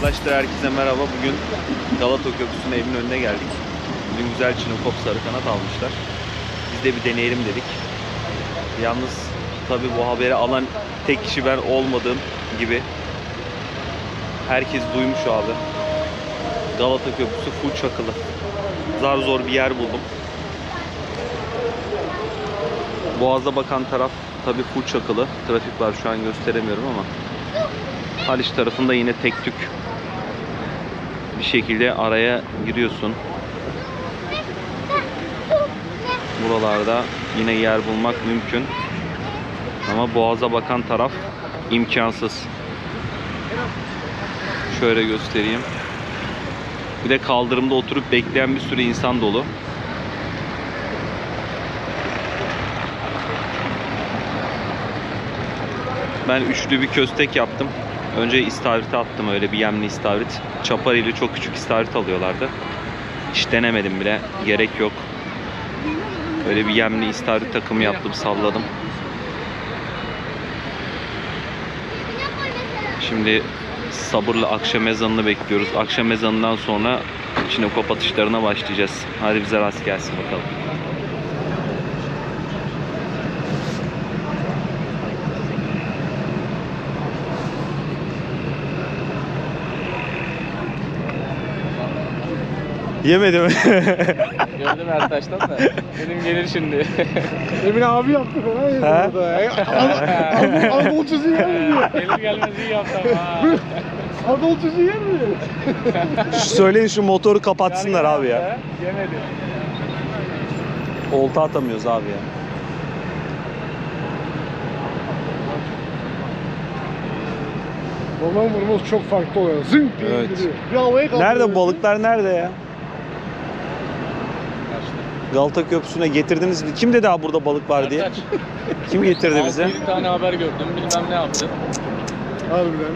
Arkadaşlar herkese merhaba. Bugün Galata Köprüsü'nün evinin önüne geldik. Bugün güzel Çinokop sarı kanat almışlar. Biz de bir deneyelim dedik. Yalnız tabi bu haberi alan tek kişi ben olmadığım gibi herkes duymuş abi. Galata Köprüsü full çakılı. Zar zor bir yer buldum. Boğaz'a bakan taraf tabi full çakılı. Trafik var şu an gösteremiyorum ama Haliç tarafında yine tek tük bir şekilde araya giriyorsun. Buralarda yine yer bulmak mümkün. Ama boğaza bakan taraf imkansız. Şöyle göstereyim. Bir de kaldırımda oturup bekleyen bir sürü insan dolu. Ben üçlü bir köstek yaptım. Önce istavrite attım öyle bir yemli istavrit. Çapar ile çok küçük istavrit alıyorlardı. Hiç denemedim bile. Gerek yok. Öyle bir yemli istavrit takımı yaptım, salladım. Şimdi sabırla akşam ezanını bekliyoruz. Akşam ezanından sonra Çinokop atışlarına başlayacağız. Hadi bize rast gelsin bakalım. Yemedim. Gördüm Ertaş'tan da. Dedim gelir şimdi. Emin abi yaptı falan ya Ha? burada. Ya, Anadolu- çocuğu yer mi diyor? gelir gelmez iyi yaptım ha. Anadolu çocuğu yer mi? Söyleyin şu motoru kapatsınlar abi ya. Yemedi. Olta atamıyoruz abi ya. Roman vurması çok farklı oluyor. Zınk diye Evet. indiriyor. Bir havaya kaldırıyor. Nerede balıklar nerede ya? Galata Köprüsü'ne getirdiniz mi? Kim dedi abi burada balık var diye? Kim getirdi bize? Bir tane haber gördüm bilmem ne yaptı. Harbiden.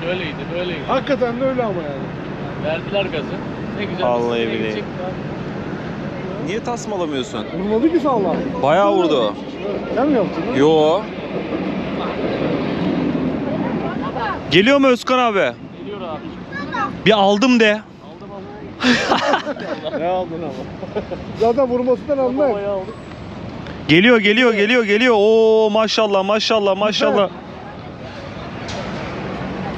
Şöyleydi böyleydi. Hakikaten de öyle ama yani. Verdiler gazı. Ne güzel. Vallahi billahi. gidecek. Niye tasmalamıyorsun? Vurmadı ki sağlam. Bayağı vurdu. Sen mi yaptın? lan? Yo. Geliyor mu Özkan abi? Geliyor abi. Bir aldım de. Ne aldın ama? Zaten vurmasından anlar. Geliyor geliyor geliyor geliyor. Oo maşallah maşallah maşallah.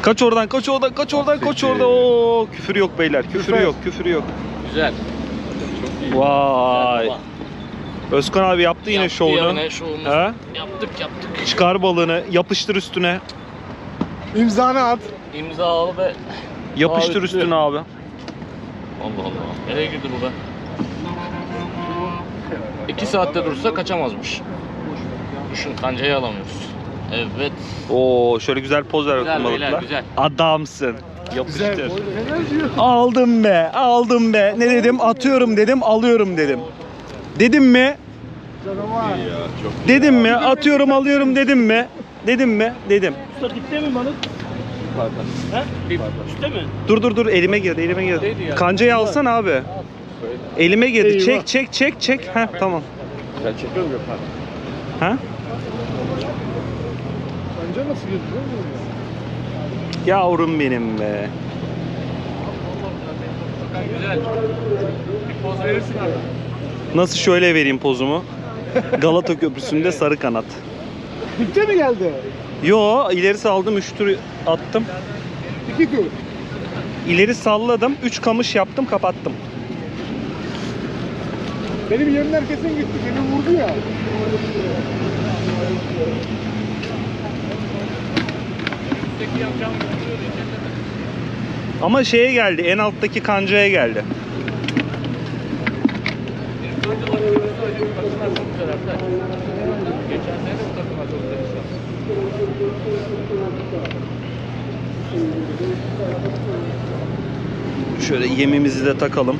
Kaç oradan kaç oradan kaç oradan kaç oradan. Oo küfür yok beyler. Küfür Küfür. yok küfür yok. Güzel. Çok iyi. Vay. Güzel Özkan abi yaptı yine Yaptı şovunu. yine şovumuzu. He? Yaptık yaptık. Çıkar balığını, yapıştır üstüne. İmzanı at. İmzalı ve Yapıştır üstüne abi. Allah Allah. Nereye girdi bu be? İki saatte dursa kaçamazmış. Düşün kancayı alamıyoruz. Evet. Oo şöyle güzel poz ver Güzel bakalım beyler, balıklar. güzel. Adamsın. Yapıştır. Aldım be, aldım be. Ne dedim? Atıyorum dedim, alıyorum dedim. Dedim mi? Canavar. Dedim mi? Atıyorum, alıyorum dedim mi? Dedim mi? Dedim. Bir Dur dur dur elime girdi, elime girdi. Neydi ya? Kancayı alsan abi. Elime girdi. Eyvah. Çek, çek, çek, çek. Ha tamam. Ben çekiyorum Gökhan. Ha? Bence nasıl girdi? Yavrum benim be. Güzel. Bir poz verirsin abi. Nasıl şöyle vereyim pozumu? Galata Köprüsü'nde sarı kanat. Bitti mi geldi? Yo ileri saldım 3 tur attım. İki tur. İleri salladım 3 kamış yaptım kapattım. Benim yerimler kesin gitti. Beni vurdu ya. Ama şeye geldi en alttaki kancaya geldi. Geçen sene bu takıma çok Şöyle yemimizi de takalım.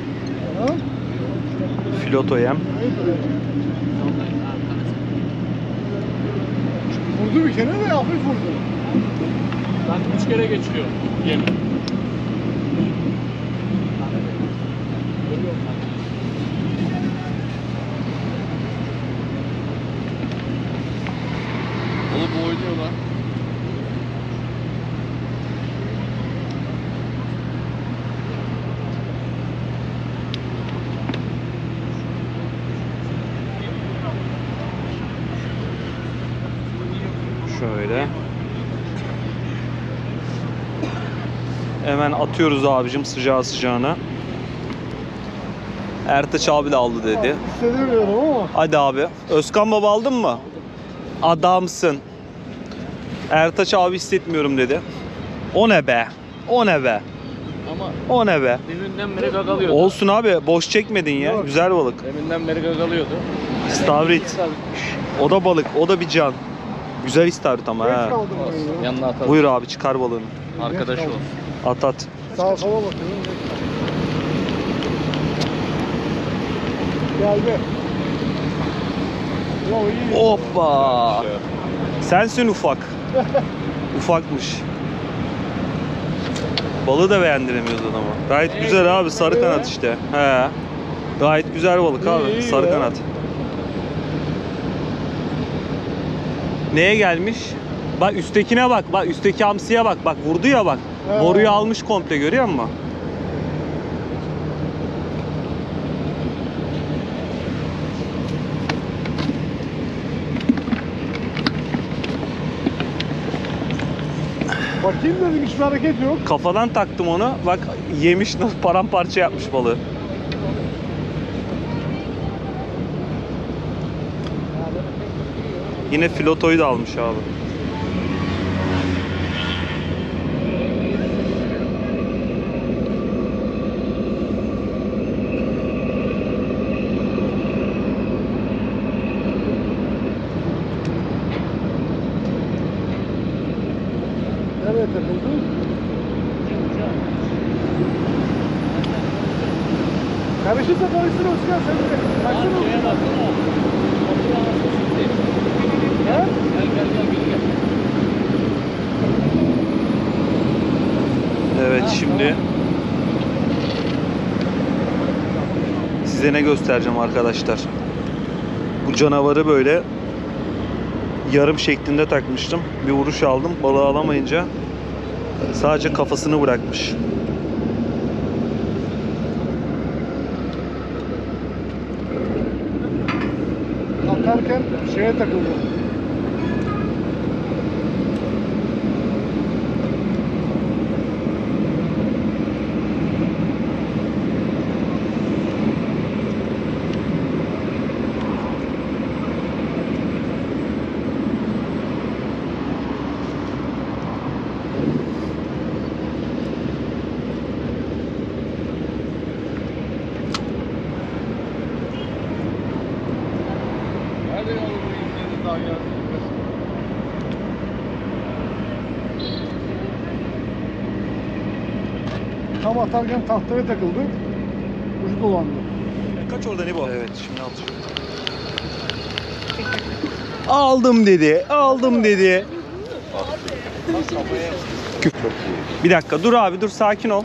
Filoto yem. Vurdu bir kere de hafif vurdu. Ben üç kere geçiriyorum yemi. oynuyorlar. Şöyle. Hemen atıyoruz abicim sıcağı sıcağına. Ertaç abi de aldı dedi. Hadi abi. Özkan baba aldın mı? Adamsın. Ertaç abi hissetmiyorum dedi. O ne be? O ne be? Ama O ne be? deminden beri gagalıyordu. Olsun abi boş çekmedin ya. Yok. Güzel balık. Deminden beri gagalıyordu. İstavrit. O da balık. O da bir can. Güzel istavrit ama Geç ha. kaldım ben ya. Yanına atalım. Buyur abi çıkar balığını. Arkadaş ol. At at. Sağa sola bakıyorum. Geldi. Ya iyi. Hoppa. Sensin ufak. Ufakmış. Balığı da beğendiremiyoruz adama. Gayet güzel abi sarı kanat işte. He. Gayet güzel balık abi. İyi, iyi sarı ya. kanat. Neye gelmiş? Bak üsttekine bak. Bak üstteki hamsiye bak. Bak vurdu ya bak. He. Boruyu almış komple görüyor musun? Bakayım dedim hiçbir hareket yok. Kafadan taktım onu. Bak yemiş paramparça yapmış balığı. Yine filotoyu da almış abi. Nereye takıldı? Karışırsa karışsın Özkan sen de. Baksana Özkan. He? Gel gel gel geri gel. Evet şimdi size ne göstereceğim arkadaşlar. Bu canavarı böyle yarım şeklinde takmıştım. Bir vuruş aldım. Balığı alamayınca sadece kafasını bırakmış. Atarken şeye takıldı. Tam atarken tahtaya takıldı. Ucu dolandı. Kaç orada ne bu? Evet şimdi alacağım. Aldım dedi. Aldım dedi. Bir dakika dur abi dur sakin ol.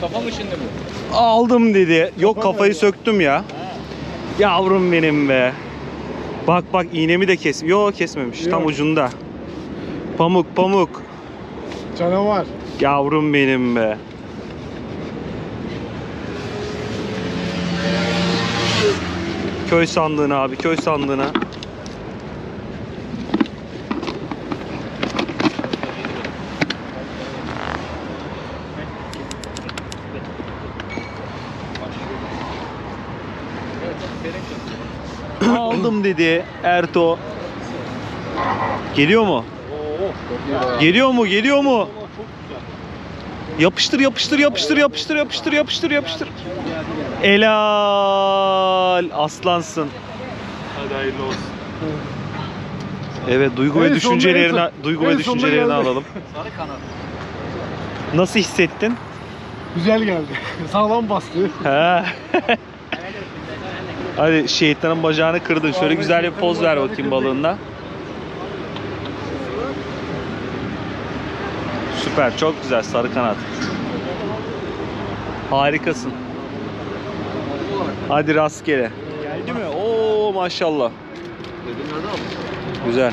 Kafa mı şimdi bu? Aldım dedi. Yok Kafa kafayı söktüm ya. Yavrum benim be. Bak bak iğnemi de kes. Yok kesmemiş. Tam ucunda. Pamuk pamuk. Canavar. Yavrum benim be. Köy sandığına abi, köy sandığına. Aldım dedi Erto. Geliyor mu? Geliyor mu? Geliyor mu? Yapıştır yapıştır yapıştır yapıştır yapıştır yapıştır yapıştır. Elal aslansın. Hadi hayırlı olsun. Evet duygu ve düşüncelerini duygu ve düşüncelerini alalım. Sarı kanat. Nasıl hissettin? Güzel geldi. Sağlam bastı. He. Hadi şeytanın bacağını kırdın. Şöyle güzel bir poz ver bakayım kırdık. Süper, çok güzel sarı kanat. Harikasın. Hadi rastgele. Geldi mi? Oo maşallah. Güzel.